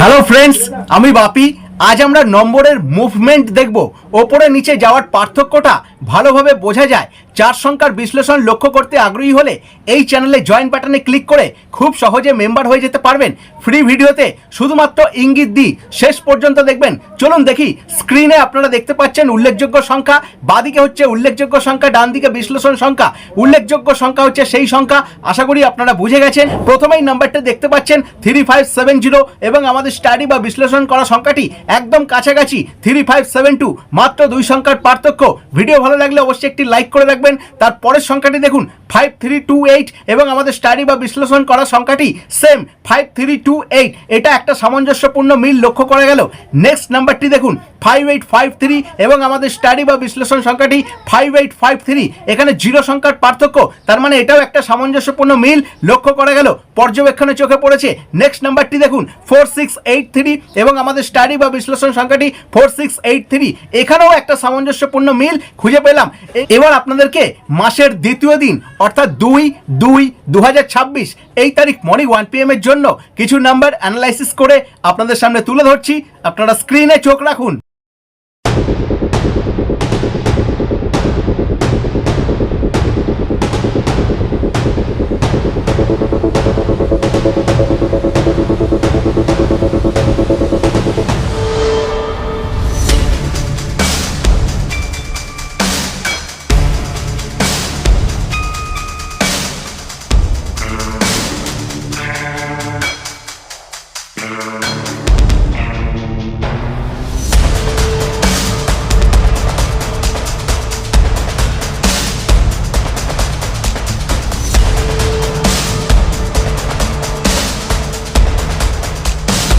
Hello friends আমি বাপি। আজ আমরা নম্বরের মুভমেন্ট দেখব। ওপরে নিচে যাওয়ার পার্থক্যটা ভালোভাবে বোঝা যায়। চার সংখ্যার বিশ্লেষণ লক্ষ্য করতে আগ্রহী হলে এই চ্যানেলে জয়েন বাটনে ক্লিক করে খুব সহজে মেম্বার হয়ে যেতে পারবেন। ফ্রি ভিডিওতে শুধুমাত্র ইঙ্গিত দিই। শেষ পর্যন্ত দেখবেন। চলুন দেখি। স্ক্রিনে আপনারা দেখতে পাচ্ছেন উল্লেখযোগ্য সংখ্যা। বাদিকে হচ্ছে উল্লেখযোগ্য সংখ্যা ডান দিকে বিশ্লেষণ সংখ্যা। উল্লেখযোগ্য সংখ্যা হচ্ছে সেই সংখ্যা। আশা করি আপনারা বুঝে গেছেন। প্রথমেই নাম্বারটা দেখতে পাচ্ছেন থ্রি ফাইভ সেভেন জিরো এবং আমাদের স্টাডি বা বিশ্লেষণ করা সংখ্যাটি একদম কাছাকাছি থ্রি ফাইভ সেভেন টু মাত্র দুই সংখ্যার পার্থক্য। ভিডিও ভালো লাগলে অবশ্যই একটি লাইক করে রাখবেন। তার পরের সংখ্যাটি দেখুন ফাইভ থ্রি টু এইট এবং আমাদের স্টাডি বা বিশ্লেষণ করা সংখ্যাটি same five three two eight এটা একটা সামঞ্জস্যপূর্ণ মিল লক্ষ্য করা গেল। নেক্সট নাম্বারটি দেখুন ফাইভ এইট ফাইভ থ্রি এবং আমাদের স্টাডি বা বিশ্লেষণ সংখ্যাটি ফাইভ এইট ফাইভ থ্রি এখানে জিরো সংখ্যার পার্থক্য, তার মানে এটাও একটা সামঞ্জস্যপূর্ণ মিল লক্ষ্য করা গেল। পর্যবেক্ষণে চোখে পড়েছে। নেক্সট নাম্বারটি দেখুন ফোর সিক্স এইট থ্রি এবং আমাদের স্টাডি বা বিশ্লেষণ সংখ্যাটি ফোর সিক্স এইট থ্রি এখানেও একটা সামঞ্জস্যপূর্ণ মিল খুঁজে পেলাম। এবার আপনাদেরকে মাসের দ্বিতীয় দিন, অর্থাৎ দুই দুই দু এই তারিখ মর্নিং ওয়ান পি এর জন্য কিছু নাম্বার অ্যানালাইসিস করে আপনাদের সামনে তুলে ধরছি। আপনারা স্ক্রিনে চোখ রাখুন।